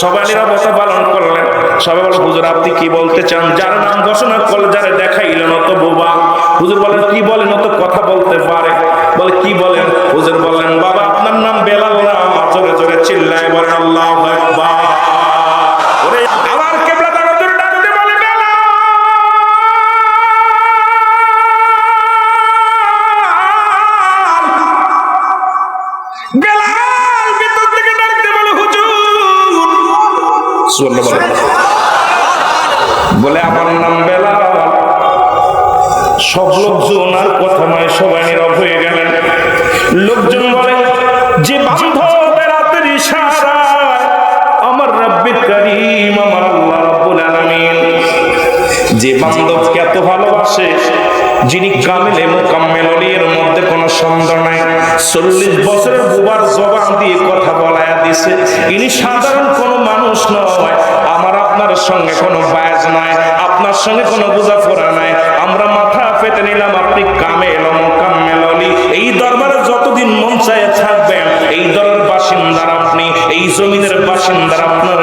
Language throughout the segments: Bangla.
সবাই নিরাপত্তা পালন করলেন। সবাই বলে হুজুর, আপনি কি বলতে চান? যার নাম ঘোষণা করলে যারা দেখাইলেন অত বোবা। হুজুর বলেন কি বলেন? অত কথা বলতে পারে। বলে, কি বলেন? হুজুর বললেন, বাবা, আপনার নাম বেলাল না জোরে জোরে চিল্লায় বলেন, আল্লাহ সুবহানাল্লাহ বলে। বলে, আমার নাম বেলাল। সব লোকজন আর কথা নয়, সবাই নীরব হয়ে গেলেন। লোকজন বলে, যে বান্ধবের রাতের ইশারায় আমার রাব্বে করিম, আমার আল্লাহ রাব্বুল আলামিন। যে বান্ধবকে এত ভালোবাসে, যিনি কামেলে মোকাম্মেল এর মধ্যে কোনো সন্দেহ নাই। চল্লিশ বছরের বুবার জবান দিয়ে কথা বলায়া দিছে। ইনি সাধারণ কোনো মানুষ নয়। সঙ্গে কোনো বায়াজ নাই, আপনার সঙ্গে কোনো বোঝাপড়া নাই। আমরা মাথা পেতে নিলাম আপনি কামেল, মোকাম্মেল অলি। এই দরবারে যতদিন মন চায় থাকবেন, এই দলের বাসিন্দার আপনি, এই জমিনের বাসিন্দার আপনার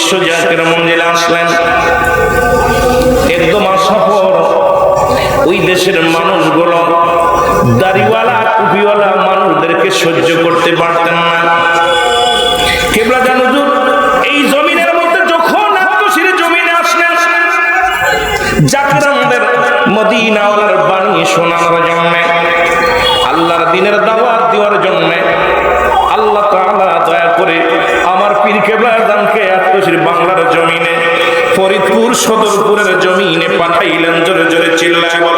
বিশ্ব জাতির মঞ্জিলে আসলেন। একদম সফর ওই দেশের মানুষগুলো দাড়িওয়ালা, টুপিওয়ালা মানুষদেরকে সহ্য করতে পারতেন না। মধ্যে যখন দিনের দেওয়ার আল্লাহ আত্মশির বাংলার জমিনে ফরিদপুর সদরপুরের জমিনে পাঠাইলেন জোরে জোরে চিল্লায় বল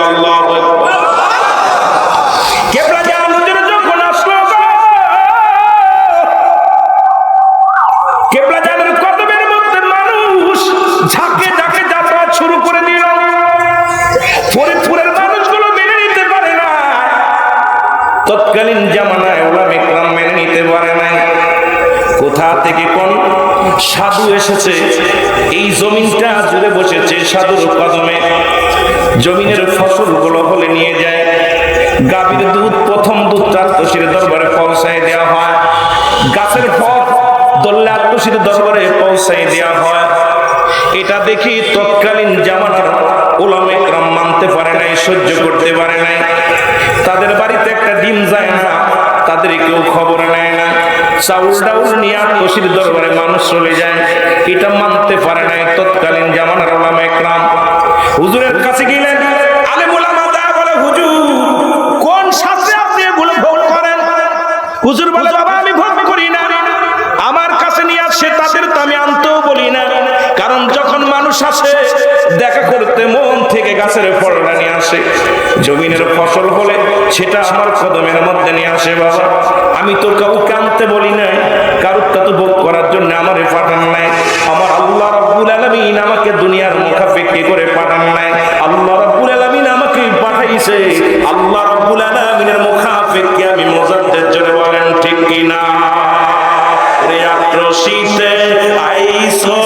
সাধু এসেছে। এই জমিনটা জুড়ে বসেছে সাধুর কদমে। জমিনের ফসলগুলো হলে নিয়ে যায়। গাভীর দুধ, প্রথম দুধ আত্মশির দরবারে পৌঁছায় দেওয়া হয়। গাছের ফল দল্লে আত্মশির দরবারে পৌঁছায় দেওয়া হয়। এটা দেখি তৎকালীন জামানার ওলামে ক্রম মানতে পারে নাই, সহ্য করতে পারে নাই। তাদের বাড়িতে একটা ডিম যায় না তাদের কেউ খবর নেয় না। নিয়ে দরবারে মানুষ চলে যায়। এটা মানতে পারে নাই তৎকালীন জামানার ওলামে ক্রাম হুজুরের কাছে গেলেন কোন করেন? হুজুর করি না। আমার কাছে নিয়ে আনতেও বলি না। কারণ যখন মানুষ আসে, দেখা করতে মন থেকে গাছের নিয়ে আসে। জমিনের ফসল হলে সেটা আমার কদমের মধ্যে নিয়ে আসে, বাবা। আমি তো কাউকে আনতে বলি না কারুর তা ভোগ করার জন্য আমারে পাঠান নাই। আমার আল্লাহ রাব্বুল আলামিন আমাকে দুনিয়ার মুখাপেক্ষি করে পাঠান নাই। আল্লাহ রাব্বুল আলামিন আমাকে পাঠাইছে। আল্লাহ রাব্বুল আলামিনের মুখাপেক্ষি আমি মোজাদ্দেদ জোরে বলেন, ঠিক কিনা? রে আক্রোশিতে আইসো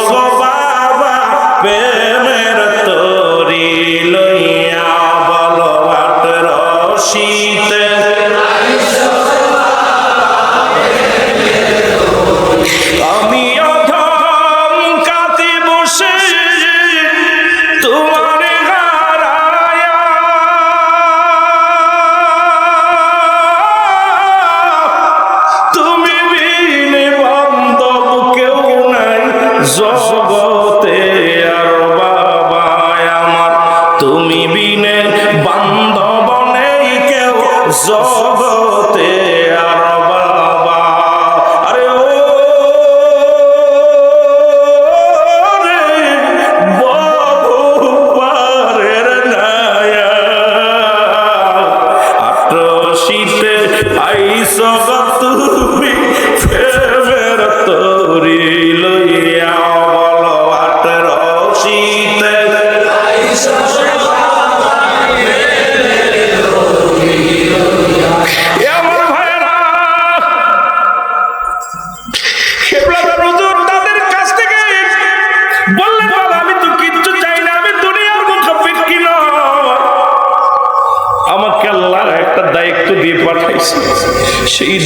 তুমি ফের তরি লইয়া।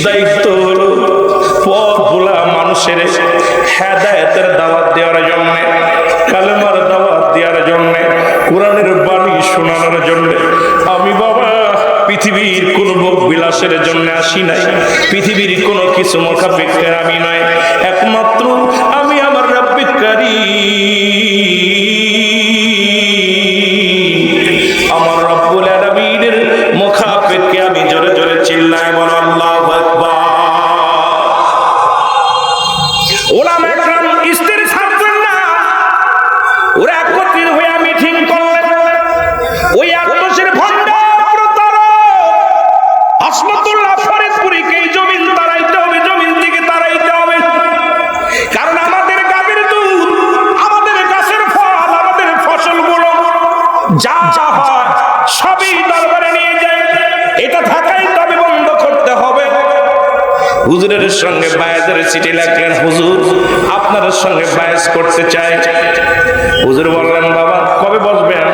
দায়িত্ব হলো পথ ভোলা মানুষের হেদায়তের দাওয়াত দেওয়ার জন্য, কালেমার দাওয়াত দেওয়ার জন্য, কোরআনের বাণী শোনানোর জন্য। আমি বাবা, পৃথিবীর কোন ভোগ বিলাসের জন্য আসি নাই। পৃথিবীর কোনো কিছু মোকাপেক্ষের আমি হুজুরের সঙ্গে বায়াজের চিঠি লাগলেন হুজুর, আপনার সঙ্গে বায়াজ করতে চাই। হুজুর বললেন, বাবা, কবে বসবেন?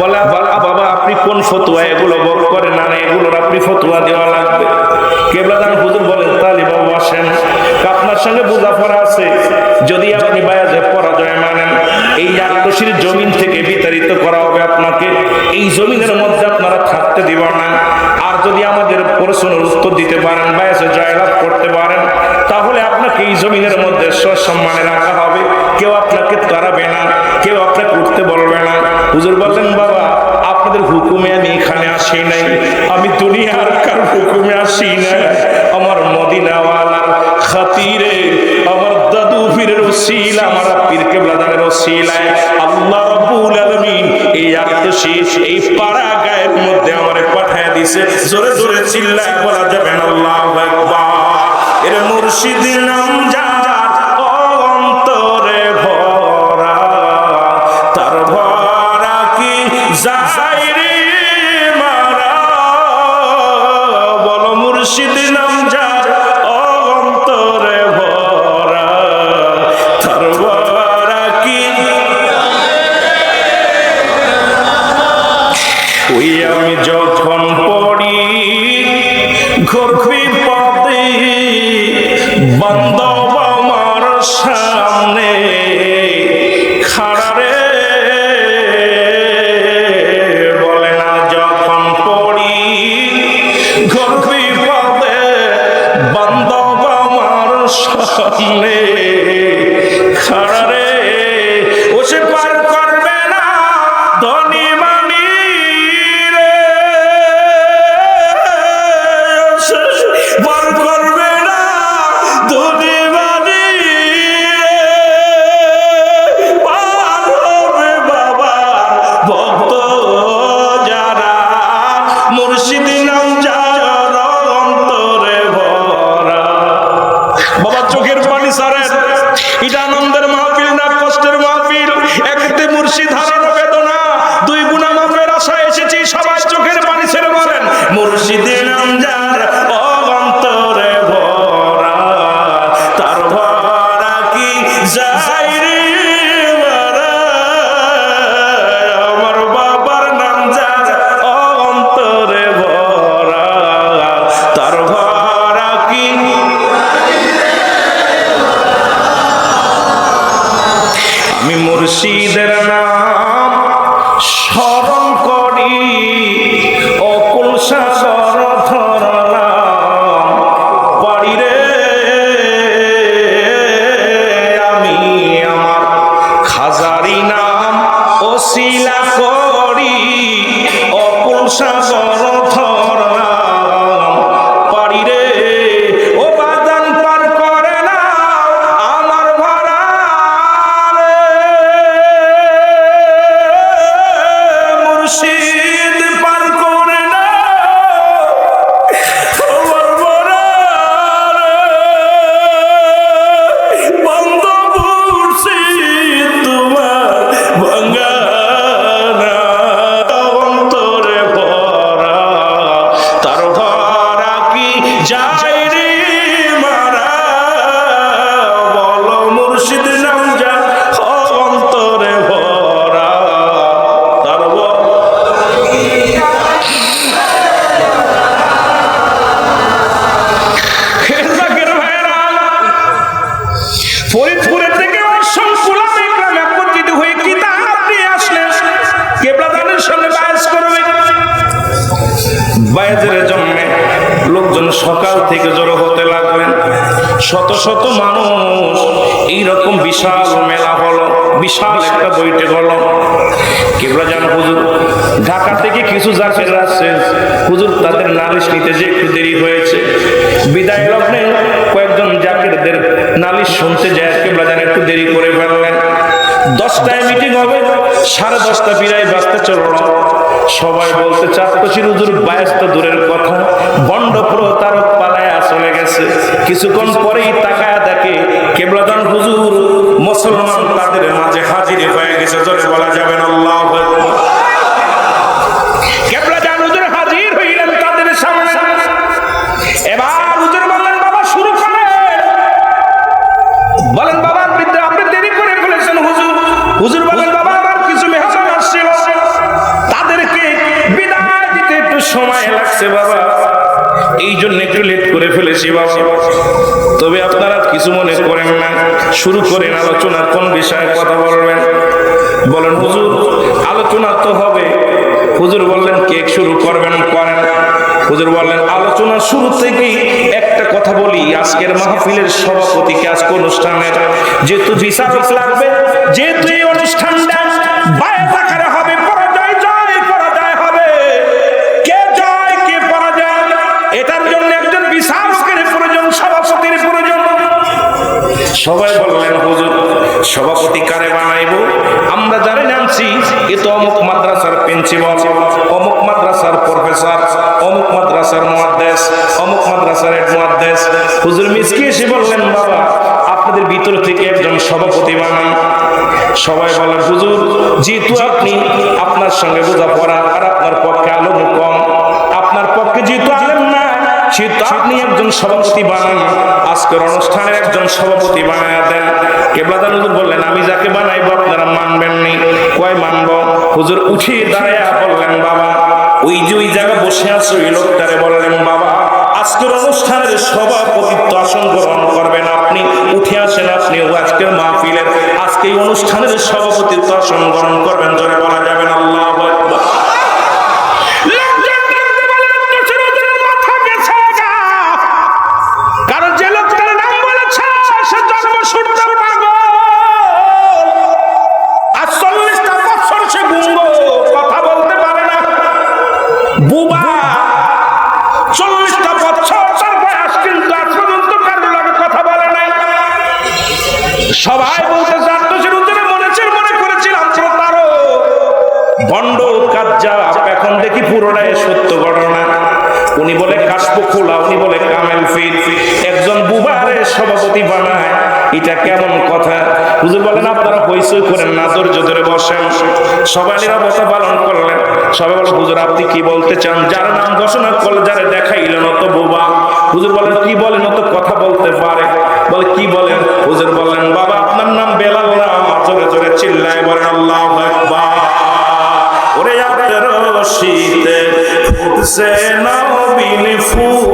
বলা বলা বাবা, আপনি কোন ফতুয়া এগুলো করেন? না এগুলোর আপনি ফতুয়া দেওয়া লাগবে। কেবলাদান হুজুর বলেন তালি বাবু আসেন আপনার সঙ্গে বোঝাপড়া আছে। যদি আপনি বায়াজে পরাজয় মানেন, এই আটকশির জমিন থেকে বিতাড়িত করা হবে আপনাকে। এই জমিনের মধ্যে আপনারা থাকতে দিব না। আর যদি আমাদের প্রশ্নের উত্তর দিতে পারেন বায়াজে জয়লাভ করতে পারেন, তাহলে আপনাকে এই জমিনের মধ্যে সসম্মানে রাখা হবে। কেউ আপনাকে তাড়াবে না, কেউ আপনাকে উঠতে বলবে না। হুজুর বললেন বাবা, আপনাদের হুকুমে আমি এখানে আসি নাই। আমি দুনিয়ার কার হুকুমে আসি না আমার মদিনাওয়ালার খাতিরে, আমার দাদু পীরের ওসিলা, আমার পীর কেবলাদানের ওসিলায় আল্লাহ রাব্বুল আলামিন এই এই পাড়া গায়ের মধ্যে আমারে পাঠায় দিছে। জোরে জোরে চিল্লায় বলা যাবে না, আল্লাহু এর মুর্শিদ নাম মুর্শিদের নাম। ফরিদপুরের থেকে একত্রিত হয়ে কিতাব নিয়ে আসলেন। কেবলাদানের সঙ্গে বায়াস করবে। বায়াতের জন্য লোকজন সকাল থেকে জড়ো হতে লাগলেন। শত শত মানুষ এইরকম বিশাল মেলা হলো, বিশাল একটা বইটে হলো। কেবলা জান, হুজুর, ঢাকা থেকে কিছু জাকের আসছেন হুজুর, তাদের নালিশ নিতে যে একটু দেরি হয়েছে। বিদায় লগ্নে কয়েকজন জাকিরদের নালিশ শুনতে যায় কেবলা জান একটু দেরি করে ফেললেন। দশটায় মিটিং হবে, সাড়ে দশটা বিদায় বাঁচতে চলল। সবাই বলতে চাচ্ছি হুজুর, বায়াস তো দূরের কথা বন্ড প্রতারক পালায়া চলে গেছে। কিছুক্ষণ পরেই তাকায় দেখে কেবলাদান হুজুর, মুসলমান তাদের মাঝে হাজির হয়ে গেছে। জোরে বলা যাবে না, আল্লাহ করে ফেলেছি বাবা। তবে আপনারা কিছু মনে করেন না। শুরু করেন আলোচনা কোন বিষয়ে কথা বলবেন? বলেন, হুজুর, আলোচনা তো হবে। হুজুর বললেন, কেক শুরু করবেন, করেন। হুজুর বললেন, আলোচনা শুরু থেকেই একটা কথা বলি। আজকের মাহফিলের সভাপতিকে আজকে অনুষ্ঠানের যেহেতু বিচারক লাগবে, যেহেতু এই অনুষ্ঠানটা বায়াত সবাই বললেন, হুজুর, সভাপতি কারে বানাইবো? আমরা যারা নামছি এ তো অমুক মাদ্রাসার প্রিন্সিপাল, অমুক মাদ্রাসার প্রফেসর, অমুক মাদ্রাসার মুহাদ্দিস, অমুক মাদ্রাসার হেড মুহাদ্দিস। হুজুর মিসকি এসে বললেন, বাবা, আপনাদের ভিতর থেকে একজন সভাপতি বানান। সবাই বলেন হুজুর, যেহেতু আপনি আপনার সঙ্গে বোঝাপড়া আর আপনার পক্ষে আলো কম, আপনার পক্ষে যেহেতু আপনি একজন সভাপতি বানান, আজকের অনুষ্ঠানের একজন সভাপতি বানায় দেন। কেবলাদান বললেন, আমি যাকে বানাইবো আপনারা মানবেন নি। কয়, মানবো? হুজুর উঠিয়ে দাঁড়ায় বললেন, বাবা, ওই যে ওই জায়গায় বসে আছে ওই লোকটারে বললেন, বাবা, আজকের অনুষ্ঠানের সভাপতিত্ব আসন গ্রহণ করবেন আপনি। উঠে আসেন আপনি আজকের মাহফিলের, আজকে এই অনুষ্ঠানের সভাপতিত্ব আসন গ্রহণ করবেন। এটা কেমন কথা? হুজুর বলেন, আপনারা হইসই করেন না, ধৈর্য ধরে বসেন। সবাই নিরাপত্তা পালন করলেন। সবাই বলে হুজুর, আপনি কি বলতে চান? যার নাম ঘোষণা করলে যারা দেখাইলেন অত বোবা। হুজুর বলেন, কি বলেন, অত কথা বলতে পারে? বলে, কি বলেন? হুজুর বললেন, বাবা, আপনার নাম বেলাল না জোরে জোরে চিল্লায় বলেন, আল্লাহ ওরে আপনার শীতে ফুটছে নবীন ফুল।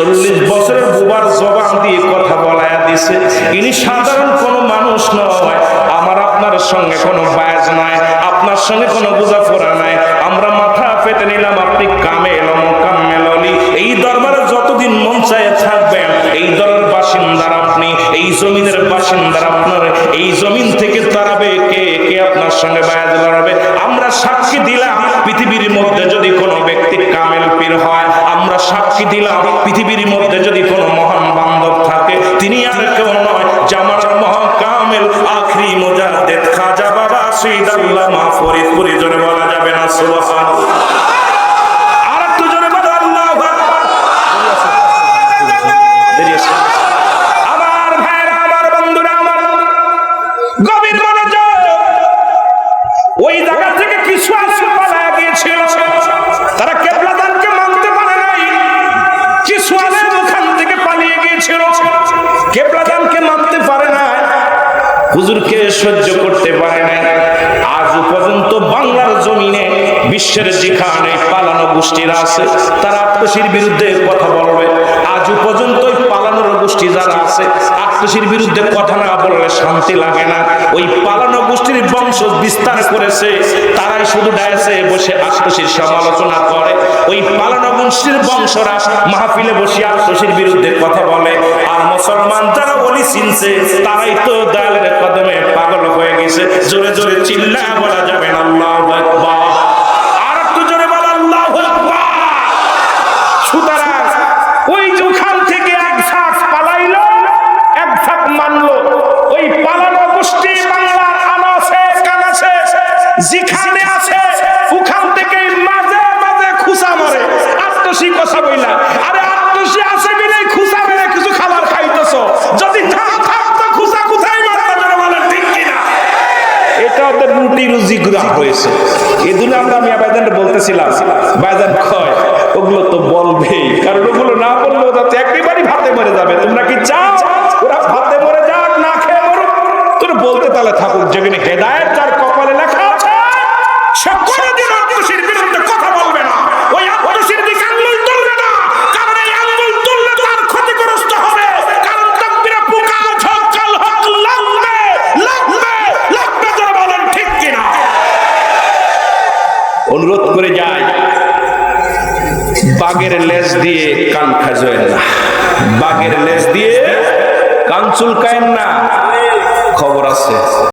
চল্লিশ বছরের বুবার জবান দিয়ে কথা বলায়া দিছে। ইনি সাধারণ কোনো মানুষ নয়। আমার আপনার সঙ্গে কোনো বায়াজ নাই। আপনার সঙ্গে কোনো বোঝাপড়া নাই। আমরা মাথা পেতে নিলাম আপনি কামেল মুকাম্মেল অলি এই দরবারে যতদিন মন চায় থাকবেন, এই দলের বাসিন্দার আপনি, এই জমিনের বাসিন্দার আপনার, এই জমিন থেকে তারাবে কে কে আপনার সঙ্গে বায়াজ লড়াবে? আমরা সাক্ষী দিলাম, পৃথিবীর মধ্যে যদি কোনো ব্যক্তি কামেল পীর হয় সাক্ষী দিলাম, পৃথিবীর মধ্যে যদি কোনো মহান বান্ধব থাকে, তিনি আর কেউ নয় জামার মহা কামেল, আখরি মোজাদ্দেদ, খাজা বাবা সৈয়দ আল্লামা ফরিদপুরি জোরে বলা যাবে না, সুবহানাল্লাহ। হুজুরকে সহ্য করতে পারে নাই। আজ পর্যন্ত বাংলার জমিনে বিশ্বের যেখানে পালানো গোষ্ঠীরা আছে, তারা আত্মসীর বিরুদ্ধে কথা বলবে। আজ পর্যন্ত পালানোর গোষ্ঠী যারা আছে আত্মসীর বিরুদ্ধে কথা না বললে শান্তি লাগে না। ওই পালানো গোষ্ঠীর বংশ বিস্তার করেছে, তারাই শুধু ডায়াসে বসে আত্মসীর সমালোচনা করে। ওই পালানো গোষ্ঠীর বংশরা মাহফিলে বসে আত্মসীর বিরুদ্ধে কথা বলে, আর মুসলমান যারা বলি চিনছে, তারাই তো দালের কদমে পাগল হয়ে গেছে। জোরে জোরে চিল্লা বলা যাবে হয়েছে। এই দুটো আমরা আমি বাইদান বলতেছিলাম। বাইদান বাগের